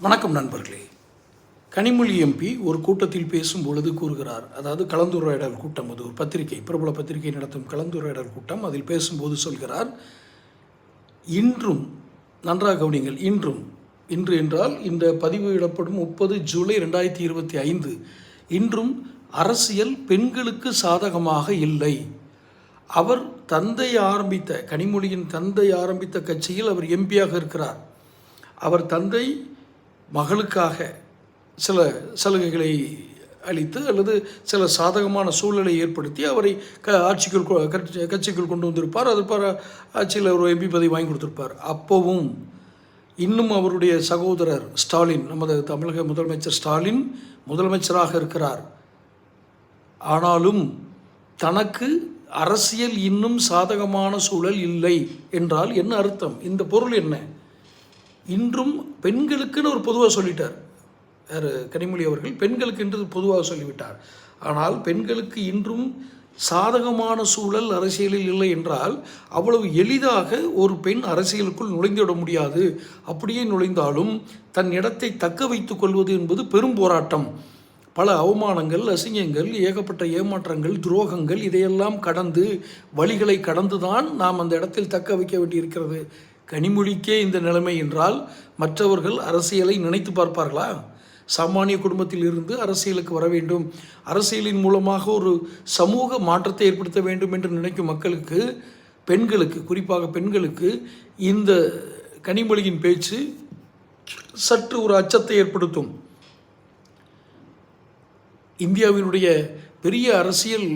வணக்கம் நண்பர்களே. கனிமொழி எம்பி ஒரு கூட்டத்தில் பேசும் பொழுது கூறுகிறார். அதாவது கலந்துரையாடல் கூட்டம் அது ஒரு பத்திரிகை பிரபல பத்திரிகை நடத்தும் கலந்துரையாடல் கூட்டம் அதில் பேசும்போது சொல்கிறார் இன்றும் நன்றாக கவனிங்கள் இன்றும் இன்று என்றால் இந்த பதிவு இடப்படும் முப்பது ஜூலை ரெண்டாயிரத்தி இருபத்தி ஐந்து இன்றும் அரசியல் பெண்களுக்கு சாதகமாக இல்லை. அவர் தந்தை ஆரம்பித்த கனிமொழியின் தந்தை ஆரம்பித்த கட்சியில் அவர் எம்பியாக இருக்கிறார். அவர் தந்தை மகளுக்காக சில சலுகைகளை அளித்து அல்லது சில சாதகமான சூழலை ஏற்படுத்தி அவரை க ஆட்சிக்குள் கொ- கட்சி- கட்சிக்குள் கொண்டு வந்திருப்பார். அது பல ஆட்சியில் ஒரு எம்பி பதவி வாங்கி கொடுத்துருப்பார். அப்போவும் இன்னும் அவருடைய சகோதரர் ஸ்டாலின் நமது தமிழக முதலமைச்சர் ஸ்டாலின் முதலமைச்சராக இருக்கிறார். ஆனாலும் தனக்கு அரசியல் இன்னும் சாதகமான சூழல் இல்லை என்றால் என்ன அர்த்தம்? இந்த பொருள் என்ன? இன்றும் பெண்களுக்குன்னு ஒரு பொதுவாக சொல்லிட்டார். யார்? கனிமொழி அவர்கள். பெண்களுக்கு என்று பொதுவாக சொல்லிவிட்டார். ஆனால் பெண்களுக்கு இன்றும் சாதகமான சூழல் அரசியலில் இல்லை என்றால் அவ்வளவு எளிதாக ஒரு பெண் அரசியலுக்குள் நுழைந்துவிட முடியாது. அப்படியே நுழைந்தாலும் தன் இடத்தை தக்க வைத்துக் கொள்வது என்பது பெரும் போராட்டம். பல அவமானங்கள் அசிங்கங்கள் ஏகப்பட்ட ஏமாற்றங்கள் துரோகங்கள் இதையெல்லாம் கடந்து வழிகளை கடந்து தான் நாம் அந்த இடத்தில் தக்க வைக்க வேண்டியிருக்கிறது. கனிமொழிக்கே இந்த நிலைமை என்றால் மற்றவர்கள் அரசியலை நினைத்து பார்ப்பார்களா? சாமானிய குடும்பத்தில் இருந்து அரசியலுக்கு வர வேண்டும். அரசியலின் மூலமாக ஒரு சமூக மாற்றத்தை ஏற்படுத்த வேண்டும் என்று நினைக்கும் மக்களுக்கு பெண்களுக்கு குறிப்பாக பெண்களுக்கு இந்த கனிமொழியின் பேச்சு சற்று ஒரு அச்சத்தை ஏற்படுத்தும். இந்தியாவினுடைய பெரிய அரசியல்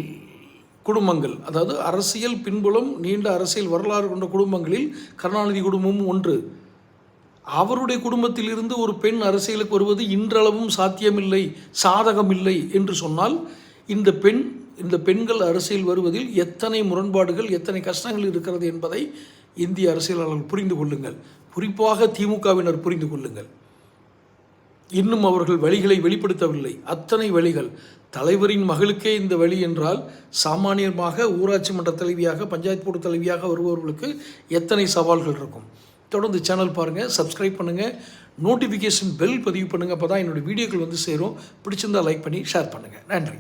குடும்பங்கள். அதாவது அரசியல் பின்புலம் நீண்ட அரசியல் வரலாறு கொண்ட குடும்பங்களில் கருணாநிதி குடும்பமும் ஒன்று. அவருடைய குடும்பத்திலிருந்து ஒரு பெண் அரசியலுக்கு வருவது இன்றளவும் சாத்தியமில்லை சாதகமில்லை என்று சொன்னால் இந்த பெண் இந்த பெண்கள் அரசியல் வருவதில் எத்தனை முரண்பாடுகள் எத்தனை கஷ்டங்கள் இருக்கிறது என்பதை இந்திய அரசியலாளர்கள் புரிந்து கொள்ளுங்கள். குறிப்பாக திமுகவினர் புரிந்து கொள்ளுங்கள். இன்னும் அவர்கள் வழிகளை வெளிப்படுத்தவில்லை. அத்தனை வழிகள். தலைவரின் மகளுக்கே இந்த வழி என்றால் சாமானியமாக ஊராட்சி மன்ற தலைவியாக பஞ்சாயத்து போர்டு தலைவியாக வருபவர்களுக்கு எத்தனை சவால்கள் இருக்கும். தொடர்ந்து சேனல் பாருங்கள் சப்ஸ்கிரைப் பண்ணுங்கள் நோட்டிஃபிகேஷன் பெல் பதிவு பண்ணுங்கள் அப்போ தான் என்னோடய வீடியோக்கள் வந்து சேரும். பிடிச்சிருந்தா லைக் பண்ணி ஷேர் பண்ணுங்கள் நன்றி.